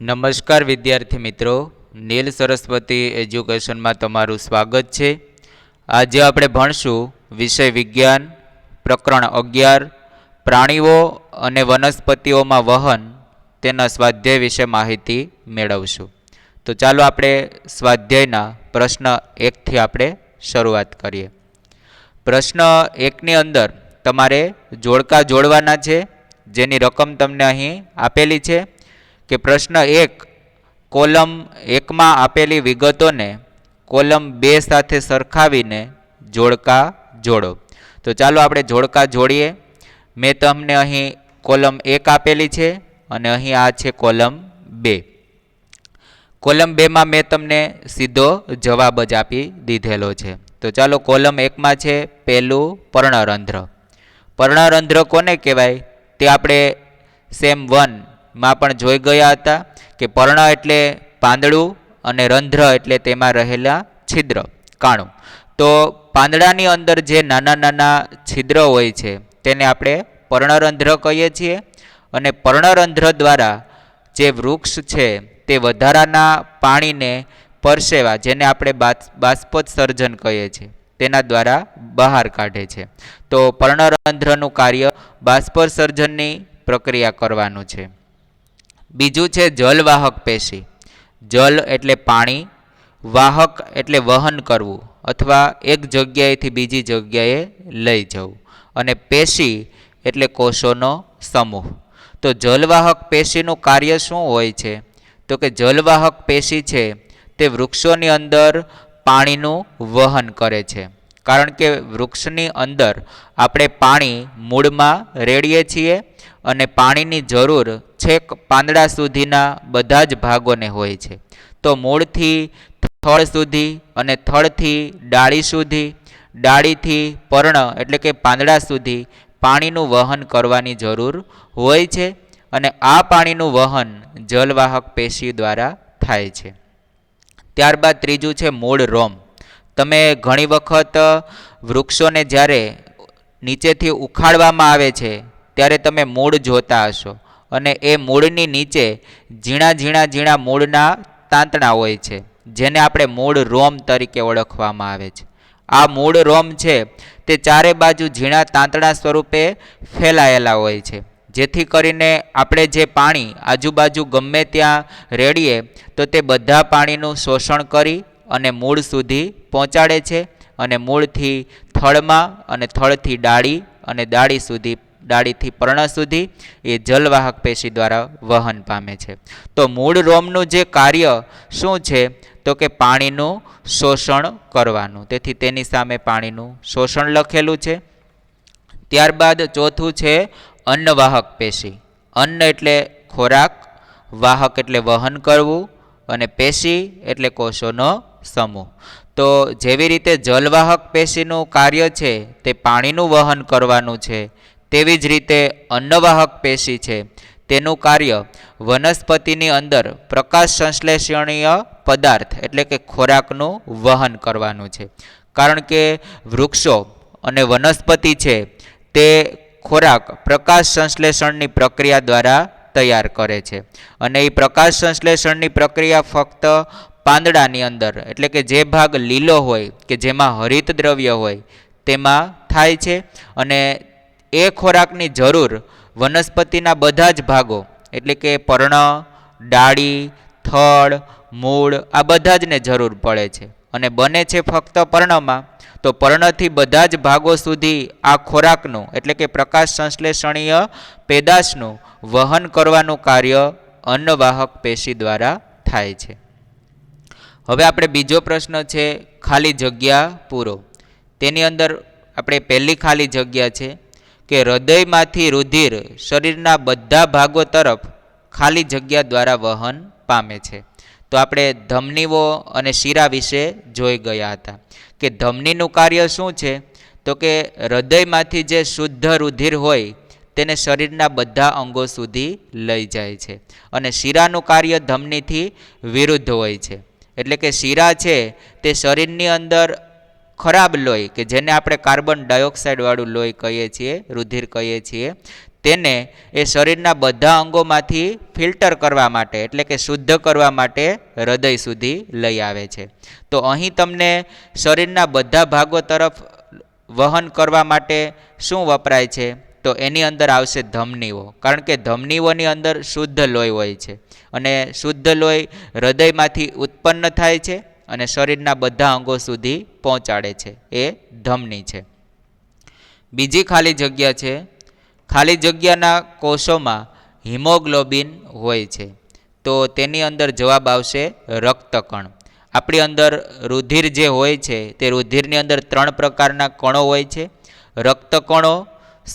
નમસ્કાર વિદ્યાર્થી મિત્રો. નીલ સરસ્વતી એજ્યુકેશનમાં તમારું સ્વાગત છે. આજે આપણે ભણશું વિષય વિજ્ઞાન, પ્રકરણ અગિયાર, પ્રાણીઓ અને વનસ્પતિઓમાં વહન, તેના સ્વાધ્યાય વિશે માહિતી મેળવશું. તો ચાલો આપણે સ્વાધ્યાયના પ્રશ્ન એકથી આપણે શરૂઆત કરીએ. પ્રશ્ન એકની અંદર તમારે જોડકા જોડવાના છે, જેની રકમ તમને અહીં આપેલી છે. કે પ્રશ્ન એક, કોલમ એકમાં આપેલી વિગતોને કોલમ બે સાથે સરખાવીને જોડકા જોડો. તો ચાલો આપણે જોડકા જોડીએ. મેં તમને અહીં કોલમ એક આપેલી છે અને અહીં આ છે કોલમ બે. કોલમ બેમાં મેં તમને સીધો જવાબ જ આપી દીધેલો છે. તો ચાલો કોલમ એકમાં છે પહેલું પર્ણરંધ્ર. પર્ણરંધ્ર કોને કહેવાય? તે આપણે સેમ વનમાં પણ જોઈ ગયા હતા કે પર્ણ એટલે પાંદડું અને રંધ્ર એટલે તેમાં રહેલા છિદ્ર, કાણું. તો પાંદડાની અંદર જે નાના નાના છિદ્ર હોય છે, તેને આપણે પર્ણરંધ્ર કહીએ છીએ અને પર્ણરંધ્ર દ્વારા જે વૃક્ષ છે, તે વધારાના પાણીને પરસેવા, જેને આપણે બાષ્પોત્સર્જન કહીએ છીએ, તેના દ્વારા બહાર કાઢે છે. તો પર્ણરંધ્રનું કાર્ય બાષ્પોત્સર્જનની પ્રક્રિયા કરવાનું છે. બીજું છે જલવાહક પેશી. જલ એટલે પાણી, વાહક એટલે વહન કરવું અથવા એક જગ્યાએથી બીજી જગ્યાએ લઈ જવું. અને પેશી એટલે કોષોનો સમૂહ. તો જલવાહક પેશીનું કાર્ય શું હોય છે? તો કે જલવાહક પેશી છે તે વૃક્ષોની અંદર પાણીનું વહન કરે છે. કારણ કે વૃક્ષની અંદર આપણે પાણી મૂળમાં રેડીએ છીએ અને પાણીની જરૂર છેક પાંદડા સુધીના બધા જ ભાગોને હોય છે. તો મૂળથી થળ સુધી અને થળથી ડાળી સુધી, ડાળીથી પર્ણ એટલે કે પાંદડા સુધી પાણીનું વહન કરવાની જરૂર હોય છે અને આ પાણીનું વહન જલવાહક પેશી દ્વારા થાય છે. ત્યારબાદ ત્રીજું છે મૂળ રોમ. તમે ઘણી વખત વૃક્ષોને જ્યારે નીચેથી ઉખાડવામાં આવે છે, ત્યારે તમે મૂળ જોતા હશો. અને એ મૂળની નીચે ઝીણા ઝીણા ઝીણા મૂળના તાંતણા હોય છે, જેને આપણે મૂળ રોમ તરીકે ઓળખવામાં આવે છે. આ મૂળ રોમ છે, તે ચારે બાજુ ઝીણા તાંતણા સ્વરૂપે ફેલાયેલા હોય છે. જેથી કરીને આપણે જે પાણી આજુબાજુ ગમે ત્યાં રેડીએ, તો તે બધા પાણીનું શોષણ કરી અને મૂળ સુધી પહોંચાડે છે અને મૂળથી થળમાં અને થળથી ડાળી અને ડાળી સુધી ડાળીથી પર્ણ સુધી એ જલવાહક પેશી દ્વારા વહન પામે છે. તો મૂળ રોમનું જે કાર્ય શું છે? તો કે પાણીનું શોષણ કરવાનું. તેથી તેની સામે પાણીનું શોષણ લખેલું છે. ત્યારબાદ ચોથું છે અન્નવાહક પેશી. અન્ન એટલે ખોરાક, વાહક એટલે વહન કરવું અને પેશી એટલે કોષોનો સમૂહ. તો જેવી રીતે જલવાહક પેશીનું કાર્ય છે, તે પાણીનું વહન કરવાનું છે તેવી જ રીતે અન્નવાહક પેશી છે. તેનું કાર્ય વનસ્પતિની અંદર પ્રકાશ સંશ્લેષણીય પદાર્થ એટલે કે ખોરાકનું વહન કરવાનું છે. કારણ કે વૃક્ષો અને વનસ્પતિ છે તે ખોરાક પ્રકાશ સંશ્લેષણની પ્રક્રિયા દ્વારા તૈયાર કરે છે. અને એ પ્રકાશ સંશ્લેષણની પ્રક્રિયા ફક્ત પાંદડાની અંદર એટલે કે જે ભાગ લીલો હોય કે જેમાં હરિત દ્રવ્ય હોય તેમાં થાય છે. અને એ ખોરાકની જરૂર વનસ્પતિના બધા જ ભાગો, એટલે કે પર્ણ, ડાળી થળ મૂળ, આ બધા જને જરૂર પડે છે. અને બને છે ફક્ત પર્ણમાં, તો પર્ણથી બધા જ ભાગો સુધી આ ખોરાકનું, એટલે કે પ્રકાશ સંશ્લેષણીય પેદાશનું, વહન કરવાનું કાર્ય અન્નવાહક પેશી દ્વારા થાય છે. હવે આપણે બીજો પ્રશ્ન છે, ખાલી જગ્યા પૂરો. તેની અંદર આપણે પહેલી ખાલી જગ્યા છે કે હૃદયમાંથી રુધિર શરીરના બધા ભાગો તરફ ખાલી જગ્યા દ્વારા વહન પામે છે. તો આપણે ધમનીઓ અને શીરા વિશે જોઈ ગયા હતા. કે ધમનીનું કાર્ય શું છે? તો કે હૃદયમાંથી જે શુદ્ધ રુધિર હોય, તેને શરીરના બધા અંગો સુધી લઈ જાય છે. અને શીરાનું કાર્ય ધમનીથી વિરુદ્ધ હોય છે. એટલે કે શીરા છે તે શરીરની અંદર ખરાબ લોહી, કે જેને આપણે કાર્બન ડાયોક્સાઇડવાળું લોહી કહીએ છીએ, રુધિર કહીએ છીએ, તેને એ શરીરના બધા અંગોમાંથી ફિલ્ટર કરવા માટે, એટલે કે શુદ્ધ કરવા માટે હૃદય સુધી લઈ આવે છે. તો અહીં તમને શરીરના બધા ભાગો તરફ વહન કરવા માટે શું વપરાય છે? તો એની અંદર આવશે ધમનીઓ, કારણ કે ધમનીઓની અંદર શુદ્ધ લોહી હોય છે. અને શુદ્ધ લોહી હૃદયમાંથી ઉત્પન્ન થાય છે અને શરીરના બધા અંગો સુધી પહોંચાડે છે. એ ધમની છે. બીજી ખાલી જગ્યા છે. ખાલી જગ્યાના કોષોમાં હિમોગ્લોબિન હોય છે. તો તેની અંદર જવાબ આવશે રક્તકણ. આપણી અંદર રુધિર જે હોય છે, તે રુધિરની અંદર ત્રણ પ્રકારના કણો હોય છે. રક્તકણો,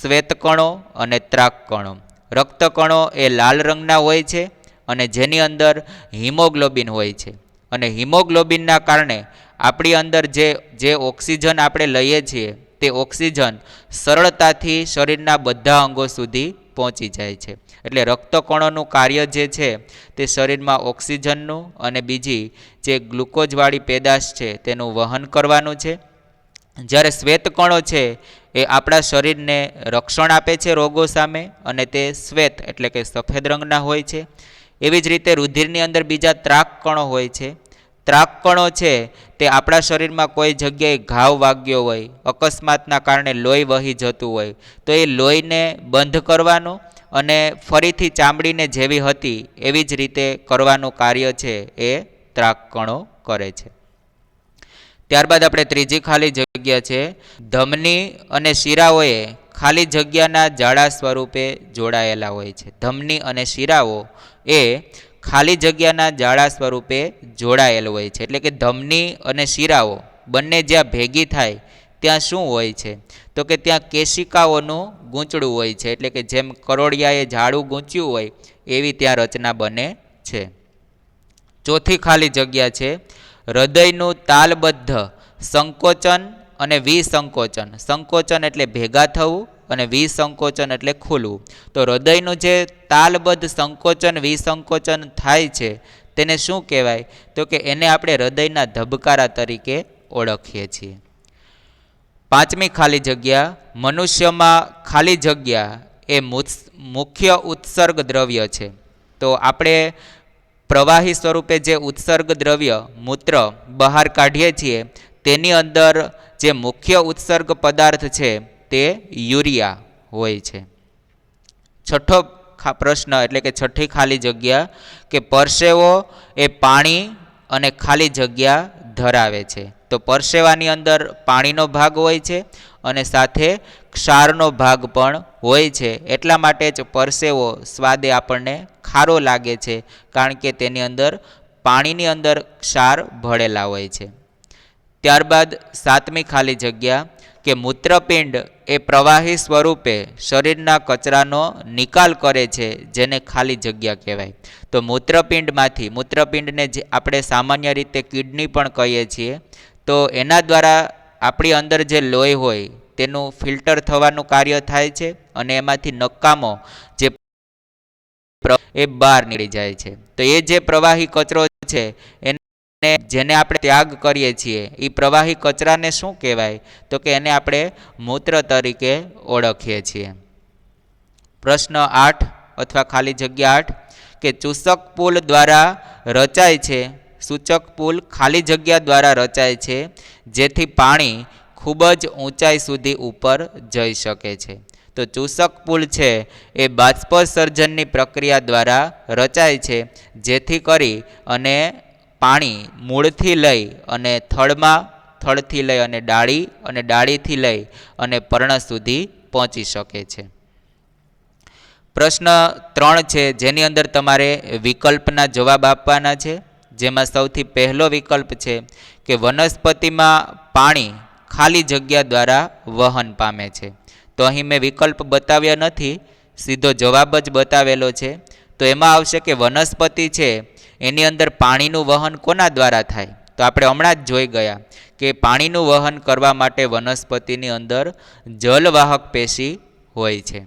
શ્વેતકણો અને ત્રાકકણો રક્તકણો એ લાલ રંગના હોય છે અને જેની અંદર હિમોગ્લોબિન હોય છે. અને હિમોગ્લોબિનના કારણે આપણી અંદર જે જે ઓક્સિજન આપણે લઈએ છીએ, તે ઓક્સિજન સરળતાથી શરીરના બધા અંગો સુધી પહોંચી જાય છે. એટલે રક્તકણોનું કાર્ય જે છે, તે શરીરમાં ઓક્સિજનનું અને બીજી જે ગ્લુકોઝવાળી પેદાશ છે, તેનું વહન કરવાનું છે. જ્યારે શ્વેતકણો છે, એ આપણા શરીરને રક્ષણ આપે છે રોગો સામે અને તે શ્વેત એટલે કે સફેદ રંગના હોય છે. એવી જ રીતે રુધિરની અંદર બીજા ત્રાક કણો હોય છે. ત્રાક કણો છે, તે આપણા શરીરમાં કોઈ જગ્યાએ ઘાવ વાગ્યો હોય, અકસ્માતના કારણે લોહી વહી જતું હોય, તો એ લોહીને બંધ કરવાનું અને ફરીથી ચામડીને જેવી હતી, એવી જ રીતે કરવાનું કાર્ય છે, એ ત્રાકણો કરે છે. ત્યારબાદ આપણે ત્રીજી ખાલી જગ્યા છે, ધમની અને શિરાઓએ ખાલી જગ્યાના જાડા સ્વરૂપે જોડાયેલા હોય છે. ધમની અને શિરાઓ એ ખાલી જગ્યાના જાળા સ્વરૂપે જોડાયેલ હોય છે. એટલે કે ધમની અને શિરાઓ બંને જ્યાં ભેગી થાય, ત્યાં શું હોય છે? તો કે ત્યાં કેશિકાઓનું ગૂંચળું હોય છે. એટલે કે જેમ કરોડિયાએ ઝાડું ગૂંચ્યું હોય, એવી ત્યાં રચના બને છે. ચોથી ખાલી જગ્યા છે, હૃદયનું તાલબદ્ધ સંકોચન અને વિસંકોચન. સંકોચન એટલે ભેગા થવું અને વિસંકોચન એટલે ખુલવું તો હૃદયનું જે તાલબદ્ધ સંકોચન, વિસંકોચન થાય છે, તેને શું કહેવાય? તો કે એને આપણે હૃદયના ધબકારા તરીકે ઓળખીએ છીએ. પાંચમી ખાલી જગ્યા, મનુષ્યમાં ખાલી જગ્યા એ મુખ્ય ઉત્સર્ગ દ્રવ્ય છે. તો આપણે પ્રવાહી સ્વરૂપે જે ઉત્સર્ગ દ્રવ્ય, મૂત્ર, બહાર કાઢીએ છીએ, તેની અંદર જે મુખ્ય ઉત્સર્ગ પદાર્થ છે તે યુરિયા હોય છે. છઠ્ઠો પ્રશ્ન એટલે કે છઠ્ઠી ખાલી જગ્યા કે પરસેવો એ પાણી અને ખાલી જગ્યા ધરાવે છે. તો પરસેવાની અંદર પાણીનો ભાગ હોય છે અને સાથે ક્ષારનો ભાગ પણ હોય છે. એટલા માટે જ પરસેવો સ્વાદે આપણને ખારો લાગે છે, કારણ કે તેની અંદર પાણીની અંદર ક્ષાર ભળેલા હોય છે. ત્યારબાદ સાતમી ખાલી જગ્યા કે મૂત્રપિંડ એ પ્રવાહી સ્વરૂપે શરીરના કચરાનો નિકાલ કરે છે, જેને ખાલી જગ્યા કહેવાય. તો મૂત્રપિંડમાંથી, મૂત્રપિંડને જે આપણે સામાન્ય રીતે કિડની પણ કહીએ છીએ, તો એના દ્વારા આપણી અંદર જે લોહી હોય, તેનું ફિલ્ટર થવાનું કાર્ય થાય છે અને એમાંથી નકામો જે એ બહાર નીકળી જાય છે. તો એ જે પ્રવાહી કચરો છે એને જેને આપણે ત્યાગ કરીએ છીએ એ પ્રવાહી કચરાને શું કહેવાય? તો કે એને આપણે મૂત્ર તરીકે ઓળખીએ છીએ. પ્રશ્ન આઠ અથવા ખાલી જગ્યા આઠ, કે ચૂસક પુલ દ્વારા રચાય છે, સૂચક પુલ ખાલી જગ્યા દ્વારા રચાય છે, જેથી પાણી ખૂબ જ ઊંચાઈ સુધી ઉપર જઈ શકે છે. તો ચૂસક પુલ છે, એ બાષ્પસર્જનની પ્રક્રિયા દ્વારા રચાય છે, જેથી કરી અને પાણી મૂળથી લઈ અને થળમાં, થળથી લઈ અને ડાળી અને ડાળીથી લઈ અને પર્ણ સુધી પહોંચી શકે છે. પ્રશ્ન ત્રણ છે, જેની અંદર તમારે વિકલ્પના જવાબ આપવાના છે. જેમાં સૌથી પહેલો વિકલ્પ છે કે વનસ્પતિમાં પાણી ખાલી જગ્યા દ્વારા વહન પામે છે. તો અહીં મેં વિકલ્પ બતાવ્યા નથી, સીધો જવાબ જ બતાવેલો છે. તો એમાં આવશે કે વનસ્પતિ છે એની અંદર પાણીનું વહન કોના દ્વારા થાય? તો આપણે હમણાં જ જોઈ ગયા કે પાણીનું વહન કરવા માટે વનસ્પતિની અંદર જલવાહક પેશી હોય છે.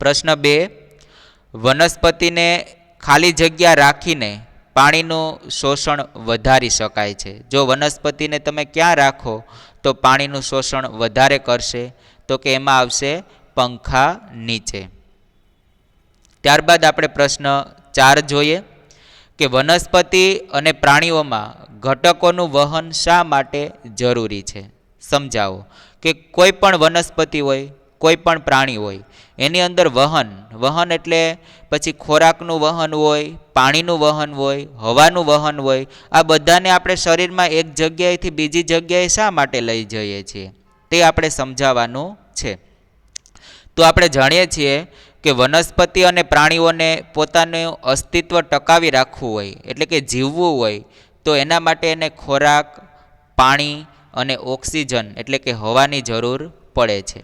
પ્રશ્ન બે, વનસ્પતિને ખાલી જગ્યા રાખીને પાણીનું શોષણ વધારી શકાય છે. જો વનસ્પતિને તમે ક્યાં રાખો, તો પાણીનું શોષણ વધારે કરશે, તો કે એમાં આવશે પંખા નીચે. ત્યારબાદ આપણે પ્રશ્ન ચાર જોઈએ. કે વનસ્પતિ અને પ્રાણીઓમાં ઘટકોનું વહન શા માટે જરૂરી છે? સમજાવો કે કોઈ પણ વનસ્પતિ હોય, કોઈ પણ પ્રાણી હોય, એની અંદર વહન વહન એટલે પછી ખોરાકનું વહન હોય, પાણીનું વહન હોય, હવાનું વહન હોય, આ બધાને આપણે શરીરમાં એક જગ્યાએથી બીજી જગ્યાએ શા માટે લઈ જઈએ છીએ? તે આપણે સમજાવવાનું છે. તો આપણે જાણીએ છીએ કે વનસ્પતિ અને પ્રાણીઓને પોતાનું અસ્તિત્વ ટકાવી રાખવું હોય, એટલે કે જીવવું હોય, તો એના માટે એને ખોરાક, પાણી અને ઓક્સિજન, એટલે કે હવાની જરૂર પડે છે.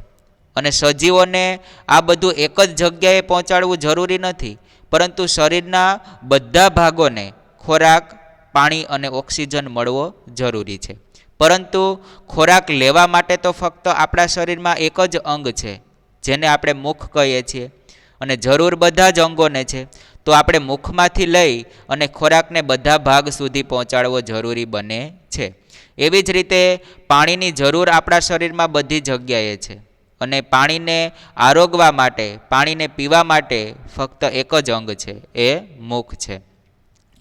અને સજીવોને આ બધું એક જ જગ્યાએ પહોંચાડવું જરૂરી નથી, પરંતુ શરીરના બધા ભાગોને ખોરાક, પાણી અને ઓક્સિજન મળવો જરૂરી છે. પરંતુ ખોરાક લેવા માટે તો ફક્ત આપણા શરીરમાં એક જ અંગ છે, જેને આપણે મુખ કહીએ છીએ. અને જરૂર બધા જ અંગોને છે. તો આપણે મુખમાંથી લઈ અને ખોરાકને બધા ભાગ સુધી પહોંચાડવો જરૂરી બને છે. એવી જ રીતે પાણીની જરૂર આપણા શરીરમાં બધી જગ્યાએ છે. અને પાણીને આરોગવા માટે, પાણીને પીવા માટે ફક્ત એક જ અંગ છે, એ મુખ છે.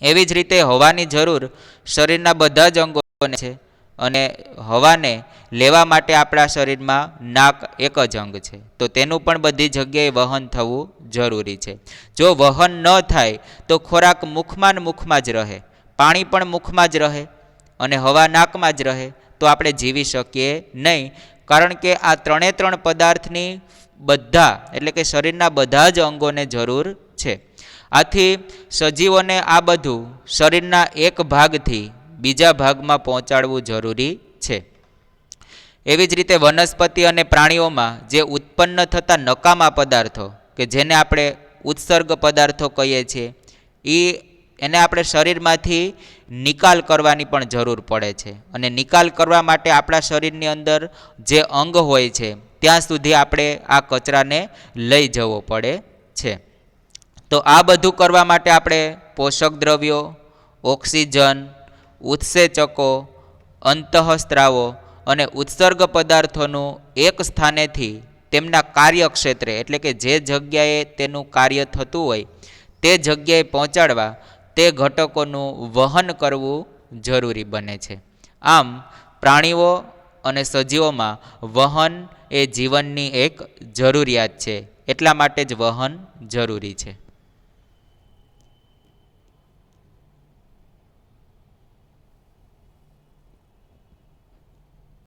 એવી જ રીતે હવાની જરૂર શરીરના બધા જ અંગોને છે. અને હવાને લેવા માટે આપણા શરીરમાં નાક એક જ અંગ છે. તો તેનું પણ બધી જગ્યાએ વહન થવું જરૂરી છે. જો વહન ન થાય, તો ખોરાક મુખમાં ને મુખમાં જ રહે. પાણી પણ મુખમાં જ રહે અને હવા નાકમાં જ રહે, તો આપણે જીવી શકીએ નહીં. કારણ કે આ ત્રણે ત્રણ પદાર્થની બધા, એટલે કે શરીરના બધા જ અંગોને જરૂર છે. આથી સજીવોને આ બધું શરીરના એક ભાગથી બીજા ભાગમાં પહોંચાડવું જરૂરી છે. એવી જ રીતે વનસ્પતિ અને પ્રાણીઓમાં જે ઉત્પન્ન થતા નકામા પદાર્થો, કે જેને આપણે ઉત્સર્ગ પદાર્થો કહીએ છીએ એ એને આપણે શરીરમાંથી નિકાલ કરવાની પણ જરૂર પડે છે. અને નિકાલ કરવા માટે આપણા શરીરની અંદર જે અંગ હોય છે, ત્યાં સુધી આપણે આ કચરાને લઈ જવો પડે છે. તો આ બધું કરવા માટે આપણે પોષક દ્રવ્યો, ઓક્સિજન ઉત્સેચકો, અંતઃસ્ત્રાવો અને ઉત્સર્ગ પદાર્થોનું એક સ્થાનેથી તેમના કાર્યક્ષેત્રે, એટલે કે જે જગ્યાએ તેનું કાર્ય થતું હોય, તે જગ્યાએ પહોંચાડવા તે ઘટકોનું વહન કરવું જરૂરી બને છે. આમ, પ્રાણીઓ અને સજીવોમાં વહન એ જીવનની એક જરૂરિયાત છે. એટલા માટે જ વહન જરૂરી છે.